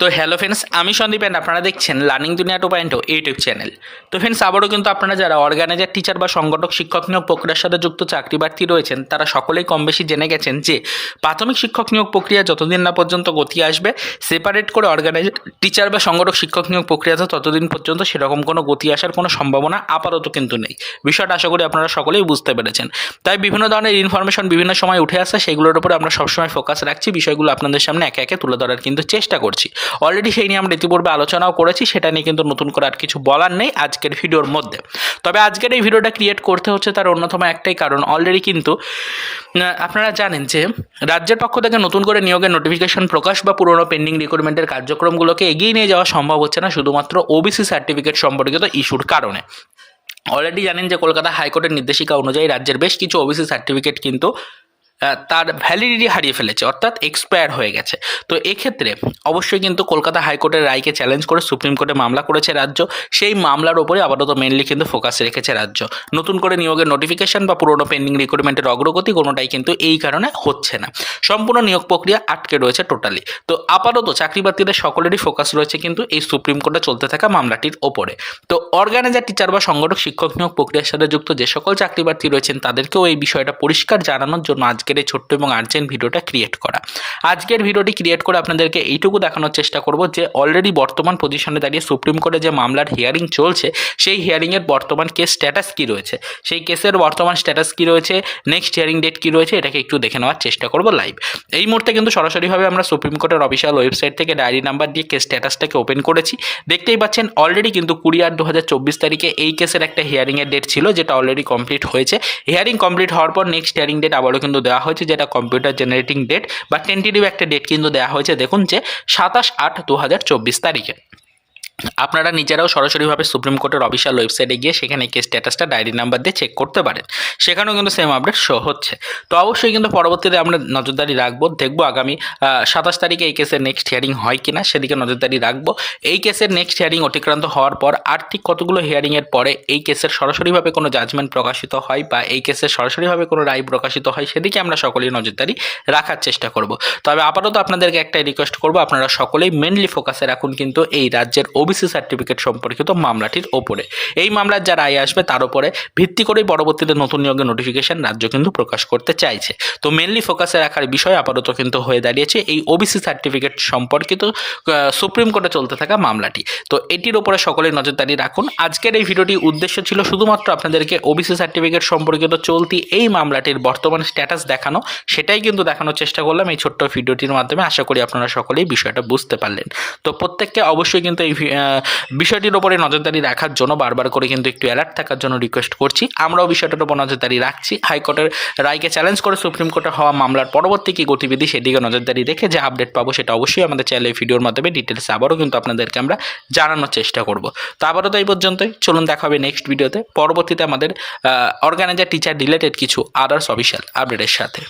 তো hello friends আমি Sandeep and আপনারা দেখছেন learning Duniya two point YouTube channel তো ফ্রেন্ডস আবারও কিন্তু আপনারা যারা অর্গানাইজার টিচার বা সংগঠক, শিক্ষক নিয়োগ প্রক্রিয়ার সাথে যুক্ত চাকরি প্রার্থী রয়েছেন, তারা সকলেই কম বেশি জেনে গেছেন যে প্রাথমিক শিক্ষক নিয়োগ প্রক্রিয়া যতদিন না পর্যন্ত গতি আসবে সেপারেট করে অর্গানাইজার টিচার বা সংগঠক, শিক্ষক নিয়োগ প্রক্রিয়াতে ততদিন পর্যন্ত সেরকম কোনো গতি আসার কোনো সম্ভাবনা আপাতত কিন্তু নেই। বিষয়টা আশা করি আপনারা সকলেই বুঝতে পেরেছেন। তাই বিভিন্ন ধরনের ইনফরমেশন বিভিন্ন সময় উঠে আসে, সেগুলোর উপরে আমরা সবসময় ফোকাস রাখছি। বিষয়গুলো আপনাদের সামনে একে একে তুলে ধরার কিন্তু চেষ্টা করছি। অলরেডি সেই নিয়ে আমরা ইতিপূর্বে আলোচনাও করেছি, সেটা নিয়ে কিন্তু নতুন করে আর কিছু বলার নেই আজকের ভিডিওর মধ্যে। তবে আজকের এই ভিডিওটা ক্রিয়েট করতে হচ্ছে তার অন্যতম একটাই কারণ অলরেডি কিন্তু আপনারা জানেন যে রাজ্যের পক্ষ থেকে নতুন করে নিয়োগের নোটিফিকেশন প্রকাশ বা পুরনো পেন্ডিং রিক্রুটমেন্টের কার্যক্রমগুলোকে এগিয়ে নিয়ে যাওয়া সম্ভব হচ্ছে না, শুধুমাত্র ওবিসি সার্টিফিকেট সম্পর্কিত ইস্যুর কারণে। অলরেডি জানেন যে কলকাতা হাইকোর্টের নির্দেশিকা অনুযায়ী রাজ্যের বেশ কিছু ওবিসি সার্টিফিকেট কিন্তু তার ভ্যালিডিটি হারিয়ে ফেলেছে, অর্থাৎ এক্সপায়ার হয়ে গেছে। তো এক্ষেত্রে অবশ্যই কিন্তু কলকাতা হাইকোর্টের রায়কে চ্যালেঞ্জ করে সুপ্রিম কোর্টে মামলা করেছে রাজ্য, সেই মামলার ওপরে আপাতত মেনলি কিন্তু ফোকাস রেখেছে রাজ্য। নতুন করে নিয়োগের নোটিফিকেশন বা পুরনো পেন্ডিং রিক্রুটমেন্টের অগ্রগতি কোনোটাই কিন্তু এই কারণে হচ্ছে না। সম্পূর্ণ নিয়োগ প্রক্রিয়া আটকে রয়েছে টোটালি তো আপাতত চাকরি প্রার্থীদের সকলেরই ফোকাস রয়েছে কিন্তু এই সুপ্রিম কোর্টে চলতে থাকা মামলাটির ওপরে। তো অর্গানাইজার টিচার বা সংগঠক, শিক্ষক নিয়োগ প্রক্রিয়ার সাথে যুক্ত যে সকল চাকরি প্রার্থী রয়েছেন, তাদেরকেও এই বিষয়টা পরিষ্কার জানানোর জন্য আজকের এই ছোট্ট এবং আর্জেন্ট ভিডিওটা ক্রিয়েট করা। আজকের ভিডিওটি ক্রিয়েট করে আপনাদেরকে এইটুকু দেখানোর চেষ্টা করব যে অলরেডি বর্তমান পজিশনে দাঁড়িয়ে সুপ্রিম কোর্টে যে মামলার হিয়ারিং চলছে, সেই হিয়ারিংয়ের বর্তমান কেস স্ট্যাটাস কী রয়েছে? সেই কেসের বর্তমান স্ট্যাটাস কী রয়েছে? নেক্সট হিয়ারিং ডেট কী রয়েছে? এটাকে একটু দেখে নেওয়ার চেষ্টা করব লাইভ এই মুহূর্তে কিন্তু সরাসরিভাবে আমরা সুপ্রিম কোর্টের অফিসিয়াল ওয়েবসাইট থেকে ডায়েরি নাম্বার দিয়ে কেস স্ট্যাটাসটাকে ওপেন করেছি। দেখতেই পাচ্ছেন অলরেডি কিন্তু কুড়ি আট দু তারিখে এই কেসের একটা হিয়ারিংয়ের ডেট ছিল, যেটা অলরেডি কমপ্লিট হয়েছে। হিয়ারিং কমপ্লিট হওয়ার পর নেক্সট হিয়ারিং ডেট আবারও কিন্তু দেওয়া হয়েছে যেটা কম্পিউটার জেনারেটিং ডেট বা টেন্টেটিভ একটা ডেট কিন্তু দেওয়া হয়েছে, দেখুন যে সাতাশ আট দু তারিখে। আপনারা নিজেরাও সরাসরিভাবে সুপ্রিম কোর্টের অফিসিয়াল ওয়েবসাইটে গিয়ে সেখানে কেস স্ট্যাটাসটা ডায়েরি নাম্বার দিয়ে চেক করতে পারেন। সেখানেও কিন্তু সেম আপডেট শো হচ্ছে। তো অবশ্যই কিন্তু পরবর্তীতে আমরা নজরদারি রাখব, দেখব আগামী সাতাশ তারিখে এই কেসের নেক্সট হিয়ারিং হয় কিনা, সেদিকে নজরদারি রাখব। এই কেসের নেক্সট হিয়ারিং অতিক্রান্ত হওয়ার পর আর্থিক কতগুলো হিয়ারিংয়ের পরে এই কেসের সরাসরিভাবে কোনো জাজমেন্ট প্রকাশিত হয় বা এই কেসের সরাসরিভাবে কোনো রায় প্রকাশিত হয়, সেদিকে আমরা সকলেই নজরদারি রাখার চেষ্টা করব। তবে আপাতত আপনাদেরকে একটাই রিকোয়েস্ট করব, আপনারা সকলেই মেনলি ফোকাসে রাখুন কিন্তু এই রাজ্যের ওবিসি সার্টিফিকেট সম্পর্কিত মামলাটির ওপরে। এই মামলার যা রায় আসবে, তার উপরে ভিত্তি করেই পরবর্তীতে নতুন নিয়োগের নোটিফিকেশন রাজ্য কিন্তু প্রকাশ করতে চাইছে। তো মেনলি ফোকাসে রাখার বিষয় আপাতত কিন্তু হয়ে দাঁড়িয়েছে এই ওবিসি সার্টিফিকেট সম্পর্কিত সুপ্রিম কোর্টে চলতে থাকা মামলাটি। তো এটির ওপরে সকলেই নজরদারি রাখুন। আজকের এই ভিডিওটির উদ্দেশ্য ছিল শুধুমাত্র আপনাদেরকে ওবিসি সার্টিফিকেট সম্পর্কিত চলতি এই মামলাটির বর্তমান স্ট্যাটাস দেখানো, সেটাই কিন্তু দেখানোর চেষ্টা করলাম। এই ছোট্ট ভিডিওটির মাধ্যমে আশা করি আপনারা সকলেই বিষয়টা বুঝতে পারলেন। তো প্রত্যেককে অবশ্যই কিন্তু এই বিষয়টির ওপরে নজরদারি রাখার জন্য বারবার করে কিন্তু একটু অ্যালার্ট থাকার জন্য রিকোয়েস্ট করছি। আমরাও বিষয়টার উপর নজরদারি রাখছি। হাইকোর্টের রায়কে চ্যালেঞ্জ করে সুপ্রিম কোর্টে হওয়া মামলার পরবর্তী কী গতিবিধি সেদিকে নজরদারি রেখে যে আপডেট পাবো সেটা অবশ্যই আমাদের চ্যানেলে ভিডিওর মাধ্যমে ডিটেলস আবারও কিন্তু আপনাদেরকে আমরা জানানোর চেষ্টা করব। তো আবারও তো এই পর্যন্তই। চলুন দেখা হবে নেক্সট ভিডিওতে পরবর্তীতে আমাদের অর্গানাইজার টিচার রিলেটেড কিছু আদার্স অফিসিয়াল আপডেটের সাথে।